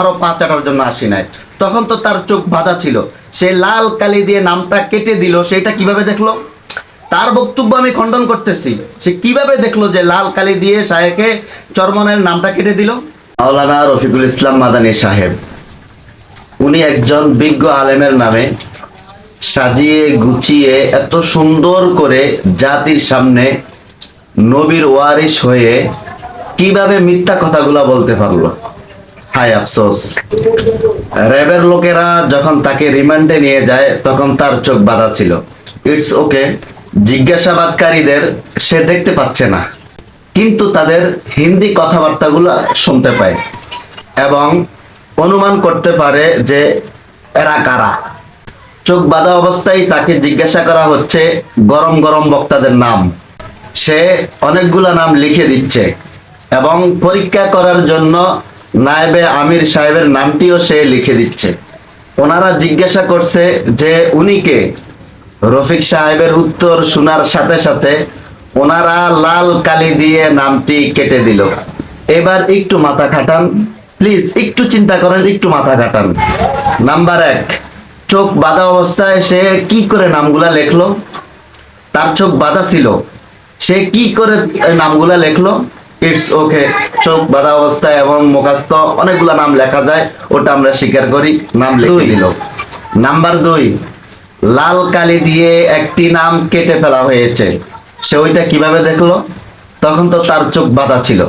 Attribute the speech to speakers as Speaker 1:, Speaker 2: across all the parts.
Speaker 1: আরও পাঁচ আটার জন্য আসি নাই। তখন তো তার চোখ বাঁধা ছিল। সে লাল কালি দিয়ে নামটা কেটে দিল, সেটা কীভাবে দেখল? তার বক্তব্য আমি খণ্ডন করতেছি। সে কীভাবে দেখল যে লাল কালি দিয়ে সাহেবকে চরমনের নামটা কেটে দিল? মাওলানা রফিকুল ইসলাম মাদানী সাহেব, উনি একজন বিজ্ঞ আলেমের নামে সাজিয়ে গুছিয়ে এত সুন্দর করে জাতির সামনে নবীর ওয়ারিশ হয়ে কীভাবে মিথ্যা কথাগুলা বলতে পারল। হাই আফসোস। র্যাবের লোকেরা যখন তাকে রিমান্ডে নিয়ে যায়, তখন তার চোখ বাঁধা ছিল। ইটস ওকে জিজ্ঞাসাবাদকারীদের সে দেখতে পাচ্ছে না। কিন্তু তাদের হিন্দি কথাবার্তাগুলো শুনতে পায় এবং অনুমান করতে পারে যে এরা কারা। চোখ বাঁধা অবস্থায় তাকে জিজ্ঞাসা করা হচ্ছে গরম গরম বক্তাদের নাম। সে অনেকগুলা নাম লিখে দিচ্ছে এবং পরীক্ষা করার জন্য নায়েবে আমির সাহেবের নামটিও সে লিখে দিচ্ছে। ওনারা জিজ্ঞাসা করছে যে উনি কে? রফিক সাহেবের উত্তর শোনার সাথে সাথে ওনারা লাল কালি দিয়ে নামটি কেটে দিল। এবার একটু মাথা খাটান। প্লিজ, একটু চিন্তা করেন, একটু মাথা খাটান। নাম্বার এক, চোখ বাঁধা অবস্থায় সে কি করে নামগুলা লেখলো? তার চোখ বাঁধা ছিল। সে কি করে নামগুলা লেখলো? ইটস ওকে চোখ বাঁধা অবস্থায় এবং মুখাস্ত অনেকগুলা নাম লেখা যায়। ওটা আমরা স্বীকার করি নাম লিখে দিল। নাম্বার দুই লাল কালি দিয়ে একটি নাম কেটে ফেলা হয়েছে। সে ওইটা কীভাবে দেখল? তখন তো তার চোখ বাঁধা ছিল।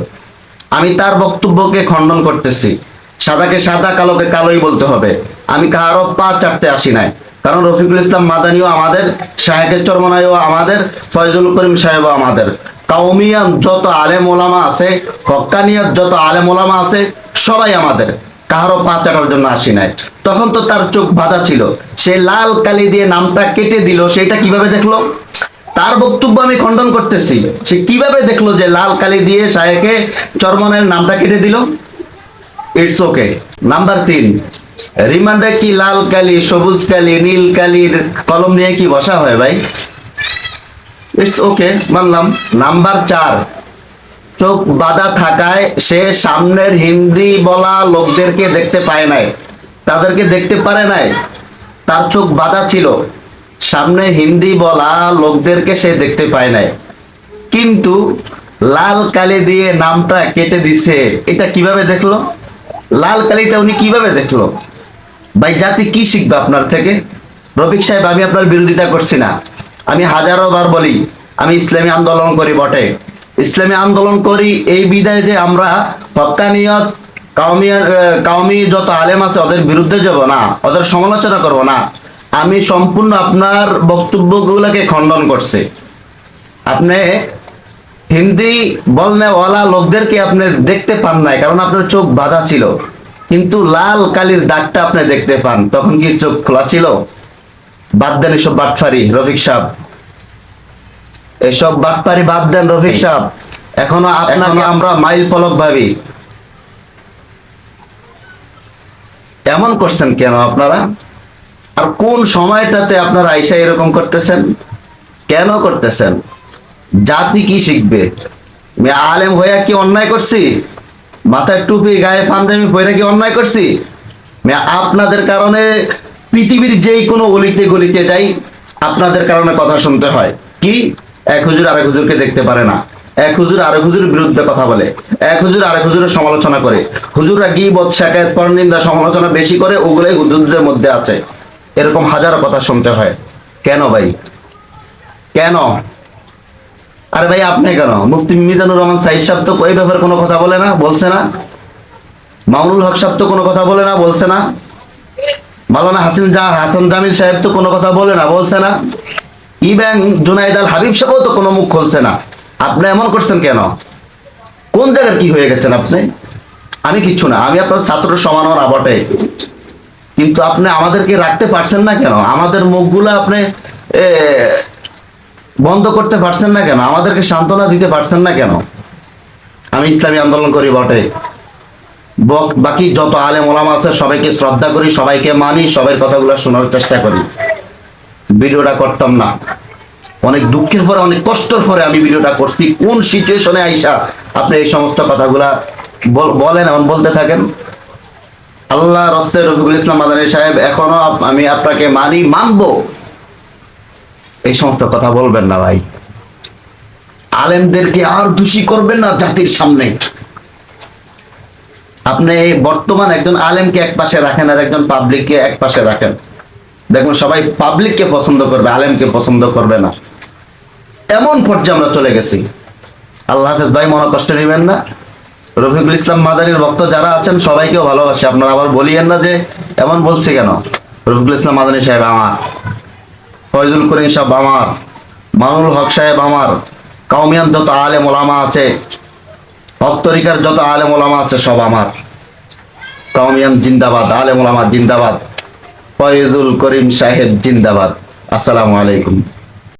Speaker 1: আমি তার বক্তব্যকে খণ্ডন করতেছি। সাদাকে সাদা কালোকে কালোই বলতে হবে। আমি কারও পা চাটতে আসি নাই। কারণ রফিকুল ইসলাম মাদানিও আমাদের শাহেকের চরমনাইও আমাদের ফয়জুল করিম সাহেবও আমাদের। কাউমিয়ান যত আলেম ওলামা আছে, হক্কানিয়াত যত আলেম ওলামা আছে, সবাই আমাদের। কারও পা চাটার জন্য আসি নাই। তখন তো তার চোখ বাঁধা ছিল। সে লাল কালি দিয়ে নামটা কেটে দিল, সেটা কীভাবে দেখল? তার বক্তব্য আমি খণ্ডন করতেছি। সে কীভাবে দেখল যে লাল কালি দিয়ে সাহেকে চরমনের নামটা কেটে দিল? ইটস ওকে নাম্বার তিন। রিমান্ডে কি লাল কালি, সবুজ কালি, নীল কালির কলম নিয়ে কি বসা হয় ভাই? ইটস ওকে মানলাম। নাম্বার চার। চোখ বাঁধা থাকায় সে সামনের হিন্দি বলা লোকদেরকে দেখতে পায় নাই। তাদেরকে দেখতে পারে নাই। তার চোখ বাঁধা ছিল। সামনে হিন্দি বলা লোকদেরকে সে দেখতে পায় নাই। কিন্তু লাল কালি দিয়ে নামটা কেটে দিছে। এটা কীভাবে দেখল? লাল কালিটা উনি কীভাবে দেখল? ভাই, জাতি কি শিখবে আপনার থেকে? রফিক সাহেব, আমি আপনার বিরোধিতা করছি না। আমি হাজারো বার বলি, আমি ইসলামী আন্দোলন করি বটে। ইসলামী আন্দোলন করি এই বিদায় যে আমরা হক্কানিয়ত কাউমি কাউমি যত আলেম আছে ওদের বিরুদ্ধে যাব না, ওদের সমালোচনা করব না। আমি সম্পূর্ণ আপনার বক্তব্যগুলোকে খণ্ডন করছি। আপনি হিন্দি বলনে ওয়ালা লোকদেরকে আপনি দেখতে পান নাই, কারণ আপনার চোখ বাঁধা ছিল। কিন্তু লাল কালির দাগটা আপনি দেখতে পান, তখন কি চোখ খোলা ছিল? বাদ দেন এসব বাটফারি রফিক সাহেব এসব বাটপারি বাদ দেন রফিক সাহেব এখনও আপনাকে আমরা মাইল পলক ভাবি। এমন করছেন কেন আপনারা? আর কোন সময়টাতে আপনারা আইসা এরকম করতেছেন? কেন করতেছেন? জাতি কি শিখবে? আমি আলেম হইয়া কি অন্যায় করছি? মাথায় টুপি গায়ে পাঞ্জাবি পরে কি অন্যায় করছি? আপনাদের কারণে পৃথিবীর যেই কোনো অলিতে গলিতে যাই, আপনাদের কারণে কথা শুনতে হয়। কি? এক হুজুর আরেক হুজুরকে দেখতে পারে না। এক হুজুর আরেক হুজুরের বিরুদ্ধে কথা বলে। এক হুজুর আরেক হুজুরের সমালোচনা করে। হুজুররা গিবত, শাকায়ত, পরনিন্দা, সমালোচনা বেশি করে ওগুলোই হুজুরদের মধ্যে আছে। এরকম হাজারো কথা শুনতে হয়। কেন ভাই? কেন? আরে ভাই, আপনি কেন? মুফতি মিজানুর রহমান সাইদ সাহেব তো এই ব্যাপারে কোনো কথা বলে না, বলছে না? মামুনুল হক সাহেব তো কোনো কথা বলে না, বলছে না? মাওলানা হাসিন জা হাসান জামিল সাহেব তো কোনো কথা বলে না, বলছে না। ইভেন জুনাইদ আল হাবিব সাহেবও তো কোনো মুখ খুলছে না। আপনি এমন করছেন কেন? কোন জায়গার কি হয়ে গেছেন আপনি? আমি কিচ্ছু না, আমি আপনার ছাত্র সমান না বটে কিন্তু আপনি আমাদেরকে রাখতে পারছেন না কেন? আমাদের মুখগুলো আপনি বন্ধ করতে পারছেন না কেন? আমাদেরকে সান্ত্বনা দিতে পারছেন না কেন? আমি ইসলামী আন্দোলন করি বটে। বক- যত আলেম ওলামা আছে, সবাইকে শ্রদ্ধা করি, সবাইকে মানি সবাই কথাগুলো শোনার চেষ্টা করি। ভিডিওটা করতাম না। অনেক দুঃখের পরে, অনেক কষ্টের পরে আমি ভিডিওটা করছি। কোন সিচুয়েশনে আইসা আপনি এই সমস্ত কথাগুলা বল- বলেন এবং বলতে থাকেন? আল্লাহ রস্তে রফিকুল ইসলাম মাদানী সাহেব, এখনও আমি আপনাকে মানি, মানবো। এই সমস্ত কথা বলবেন না ভাই। আলেমদেরকে আর দোষী করবেন না জাতির সামনে। আপনি বর্তমান একজন আলেমকে এক পাশে রাখেন আর একজন পাবলিককে এক পাশে রাখেন। দেখুন, সবাই পাবলিককে পছন্দ করবে, আলেমকে পছন্দ করবে না। এমন পর্যায়ে আমরা চলে গেছি। আল্লাহ হাফেজ, ভাই, মনে কষ্ট নেবেন না? রফিকুল ইসলাম মাদারির ভক্ত যারা আছেন, সবাইকেও ভালোবাসে। আপনারা আবার বলিয়েন না যে, এমন বলছে কেন? রফিকুল ইসলাম মাদানী সাহেব আমার, ফয়জুল করিম সাহেব আমার মামুল হক সাহেব আমার কাউমিয়ান যত আলেম ওলামা আছে হক্তরিকার যত আলেম ওলামা আছে সব আমার। কাউমিয়ান জিন্দাবাদ, আলেম ওলামা জিন্দাবাদ, ফয়েজুল করিম সাহেব জিন্দাবাদ। আসসালামু আলাইকুম।